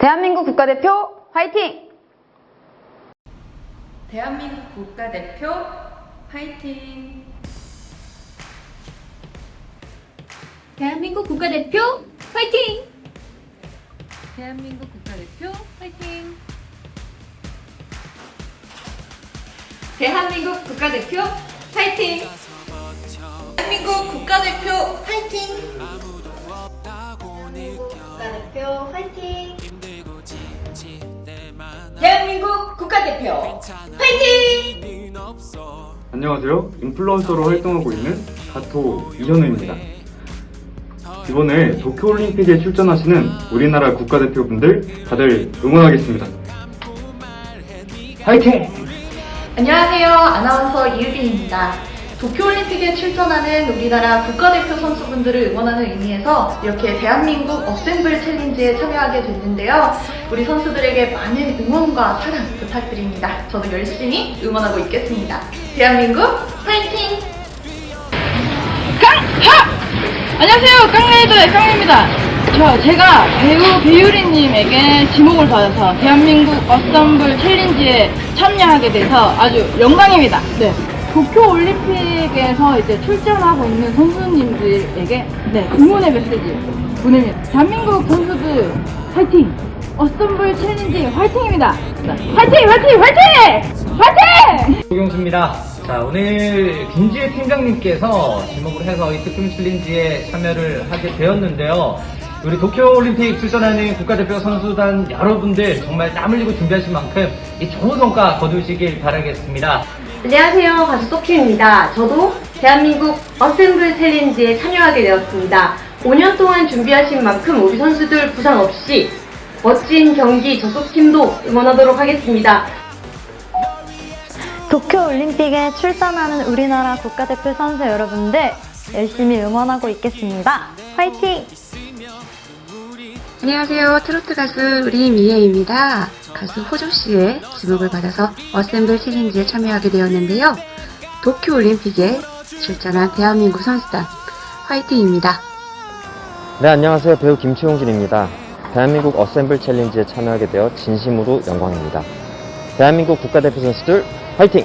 대한민국 국가대표 화이팅! 대한민국 국가대표 화이팅! 대한민국 국가대표 화이팅! 대한민국 국가대표 화이팅! 대한민국 국가대표 화이팅! 대한민국 국가대표 화이팅! 대한민국 국가대표 화이팅! 안녕하세요. 인플루언서로 활동하고 있는 가토 이현우입니다. 이번에 도쿄올림픽에 출전하시는 우리나라 국가대표분들 다들 응원하겠습니다. 화이팅! 안녕하세요. 아나운서 이유빈입니다. 도쿄올림픽에 출전하는 우리나라 국가대표 선수분들을 응원하는 의미에서 이렇게 대한민국 어셈블 챌린지에 참여하게 됐는데요. 우리 선수들에게 많은 응원과 사랑 부탁드립니다. 저도 열심히 응원하고 있겠습니다. 대한민국 파이팅! 안녕하세요. 깡레이더의 깡레입니다. 저, 제가 배우 배유리님에게 지목을 받아서 대한민국 어썸블 챌린지에 참여하게 돼서 아주 영광입니다. 네. 도쿄 올림픽에서 이제 출전하고 있는 선수님들에게 네, 응원의 메시지 보냅니다. 대한민국 선수들 화이팅! 어썸블 챌린지 화이팅입니다. 네, 화이팅! 화이팅! 화이팅! 화이팅! 소경수입니다. 자, 오늘 김지혜 팀장님께서 지목을 해서 이 특급 챌린지에 참여를 하게 되었는데요. 우리 도쿄올림픽 출전하는 국가대표 선수단 여러분들 정말 땀 흘리고 준비하신 만큼 이 좋은 성과 거두시길 바라겠습니다. 안녕하세요. 가수 소키입니다. 저도 대한민국 어셈블 챌린지에 참여하게 되었습니다. 5년 동안 준비하신 만큼 우리 선수들 부상 없이 멋진 경기 저속팀도 응원하도록 하겠습니다. 도쿄올림픽에 출전하는 우리나라 국가대표 선수 여러분들 열심히 응원하고 있겠습니다. 화이팅! 안녕하세요. 트로트 가수 리미예입니다. 가수 호조 씨의 지목을 받아서 어셈블 챌린지에 참여하게 되었는데요. 도쿄 올림픽에 출전한 대한민국 선수단 화이팅입니다. 네, 안녕하세요. 배우 김치용진입니다. 대한민국 어셈블 챌린지에 참여하게 되어 진심으로 영광입니다. 대한민국 국가대표 선수들 화이팅!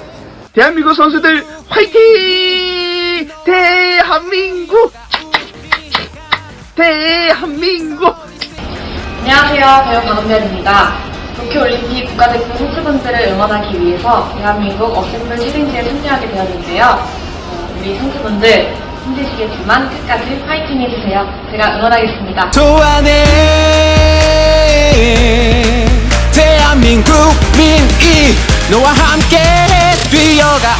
대한민국 선수들 화이팅! 대한민국! 대한민국! 안녕하세요. 배우 박은별입니다. 도쿄올림픽 국가대표 선수분들을 응원하기 위해서 대한민국 어셈블 챌린지에 참여하게 되었는데요. 어, 우리 선수분들 힘드시겠지만 끝까지 파이팅 해주세요. 제가 응원하겠습니다. 좋아하네 대한민국 민이 너와 함께 뛰어가